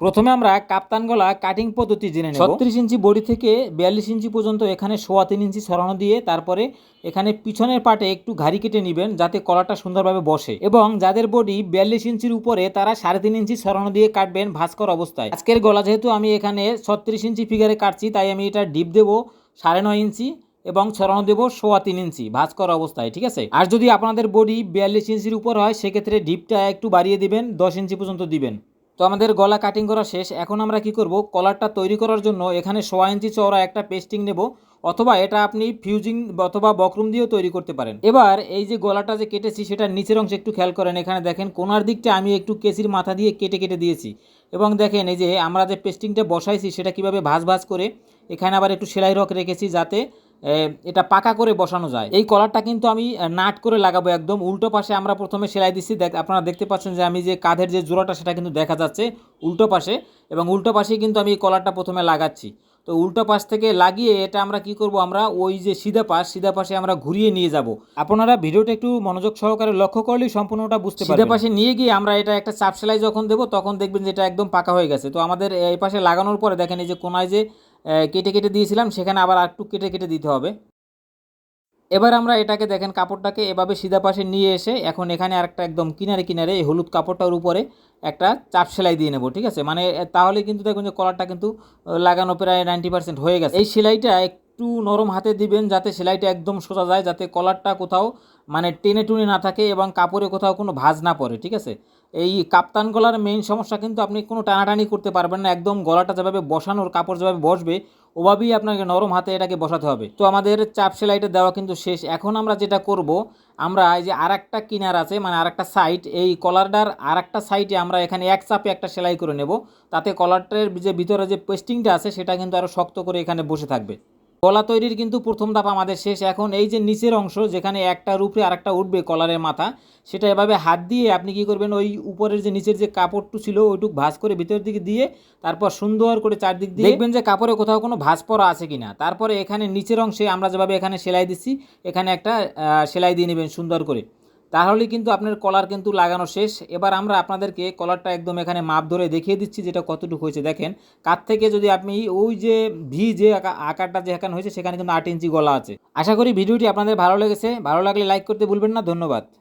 প্রথমে আমরা কাপ্তান গলা কাটিং পদ্ধতি জেনে নেব। ছত্রিশ ইঞ্চি বডি থেকে বিয়াল্লিশ ইঞ্চি পর্যন্ত এখানে সোয়া তিন ইঞ্চি সরানো দিয়ে তারপরে এখানে পিছনের পাটে একটু ঘাড়ি কেটে নেবেন যাতে কলাটা সুন্দরভাবে বসে। এবং যাদের বডি বিয়াল্লিশ ইঞ্চির উপরে তারা সাড়ে তিন ইঞ্চি সরানো দিয়ে কাটবেন ভাস্কর অবস্থায়। আজকের গলা যেহেতু আমি এখানে ছত্রিশ ইঞ্চি ফিগারে কাটছি, তাই আমি এটা ডিপ দেবো সাড়ে নয় ইঞ্চি এবং ছড়ানো দেবো সোয়া তিন ইঞ্চি ভাঁজ করা অবস্থায়, ঠিক আছে? আর যদি আপনাদের বডি বিয়াল্লিশ ইঞ্চির উপর হয়, সেক্ষেত্রে ডিপটা একটু বাড়িয়ে দিবেন, দশ ইঞ্চি পর্যন্ত দিবেন। তো আমাদের গলা কাটিং করা শেষ। এখন আমরা কি করব? কলারটা তৈরি করার জন্য এখানে সোয়া ইঞ্চি চওড়া একটা পেস্টিং নেব, অথবা এটা আপনি ফিউজিং অথবা বকরুম দিয়েও তৈরি করতে পারেন। এবার এই যে গলাটা যে কেটেছি সেটা নিচের অংশে একটু খেয়াল করেন। এখানে দেখেন, কোনার দিকটা আমি একটু কেসির মাথা দিয়ে কেটে কেটে দিয়েছি। এবং দেখেন, এই যে আমরা যে পেস্টিংটা বসাইছি, সেটা কীভাবে ভাঁজ ভাঁজ করে, এখানে আবার একটু সেলাই রক রেখেছি যাতে এটা পাকা করে বসানো যায়। এই কলারটা কিন্তু আমি নাট করে লাগাবো একদম। উল্টো পাশে আমরা প্রথমে সেলাই দিচ্ছি দেখ আপনারা দেখতে পাচ্ছেন যে আমি যে কাঁধের যে জোড়াটা সেটা কিন্তু দেখা যাচ্ছে উল্টো পাশে এবং উল্টো পাশেই কিন্তু আমি এই কলারটা প্রথমে লাগাচ্ছি। তো উল্টো পাশ থেকে লাগিয়ে এটা আমরা কি করব আমরা ওই যে সিধা পাশ সিধা পাশে আমরা ঘুরিয়ে নিয়ে যাব। আপনারা ভিডিওটা একটু মনোযোগ সহকারে লক্ষ্য করলেই সম্পূর্ণটা বুঝতে পারবেন। সিধা পাশে নিয়ে গিয়ে আমরা এটা একটা চাপ সেলাই যখন দেবো তখন দেখবেন যে এটা একদম পাকা হয়ে গেছে। তো আমাদের এই পাশে লাগানোর পরে দেখেন এই যে কোনায় যে কেটে কেটে দিয়েছিলাম, সেখানে আবার একটু কেটে কেটে দিতে হবে। এবার আমরা এটাকে দেখেন কাপড়টাকে এভাবে সিধা পাশে নিয়ে এসে এখন এখানে আরেকটা একদম কিনারে কিনারে এই হলুদ কাপড়টার উপরে একটা চাপ সেলাই দিয়ে নেব, ঠিক আছে? মানে তাহলে কিন্তু দেখুন যে কলারটা কিন্তু লাগানো প্রায় নাইনটি পার্সেন্ট হয়ে গেছে। এই সেলাইটা একটু নরম হাতে দিবেন যাতে সেলাইটা একদম সোজা যায়, যাতে কলারটা কোথাও মানে টেনে টুনে না থাকে এবং কাপড়ে কোথাও কোনো ভাজ না পড়ে, ঠিক আছে? এই কাপ্তান গলার মেইন সমস্যা কিন্তু আপনি কোনো টানাটানি করতে পারবেন না, একদম গলাটা যেভাবে বসানোর কাপড় যেভাবে বসবে, ওভাবেই আপনাকে নরম হাতে এটাকে বসাতে হবে। তো আমাদের চাপ সেলাইটা দেওয়া কিন্তু শেষ। এখন আমরা যেটা করব, আমরা এই যে আর একটা কিনার আছে মানে আর একটা সাইড এই কলারটার আর একটা সাইডে আমরা এখানে এক চাপে একটা সেলাই করে নেব। তাতে কলারটার যে ভিতরে যে পেস্টিংটা আছে, সেটা কিন্তু আরও শক্ত করে এখানে বসে থাকবে। গলা তৈরির কিন্তু প্রথম ধাপ আমাদের শেষ। এখন এই যে নিচের অংশ, যেখানে একটার উপরে আরেকটা উঠবে কলারের মাথা, সেটা এভাবে হাত দিয়ে আপনি কি করবেন, ওই উপরের যে নিচের যে কাপড়টু ছিল, ওইটুক ভাঁজ করে ভিতরের দিকে দিয়ে তারপর সুন্দর করে চারদিক দিয়ে দেখবেন যে কাপড়ে কোথাও কোনো ভাঁজ পড়া আছে কিনা। তারপরে এখানে নিচের অংশে আমরা যেভাবে এখানে সেলাই দিচ্ছি, এখানে একটা সেলাই দিয়ে নেবেন সুন্দর করে। তাহলে কিন্তু আপনার কলার কিন্তু লাগানো শেষ। এবার আমরা আপনাদেরকে কলারটা একদম এখানে মাপ ধরে দেখিয়ে দিচ্ছি যেটা কতটুকু হয়েছে। দেখেন কাত থেকে যদি আপনি ওই যে ভি যে আকা- আকারটা যেখানে হয়েছে, সেখানে কিন্তু আট ইঞ্চি গলা আছে। আশা করি ভিডিওটি আপনাদের ভালো লেগেছে। ভালো লাগলে লাইক করতে ভুলবেন না। ধন্যবাদ।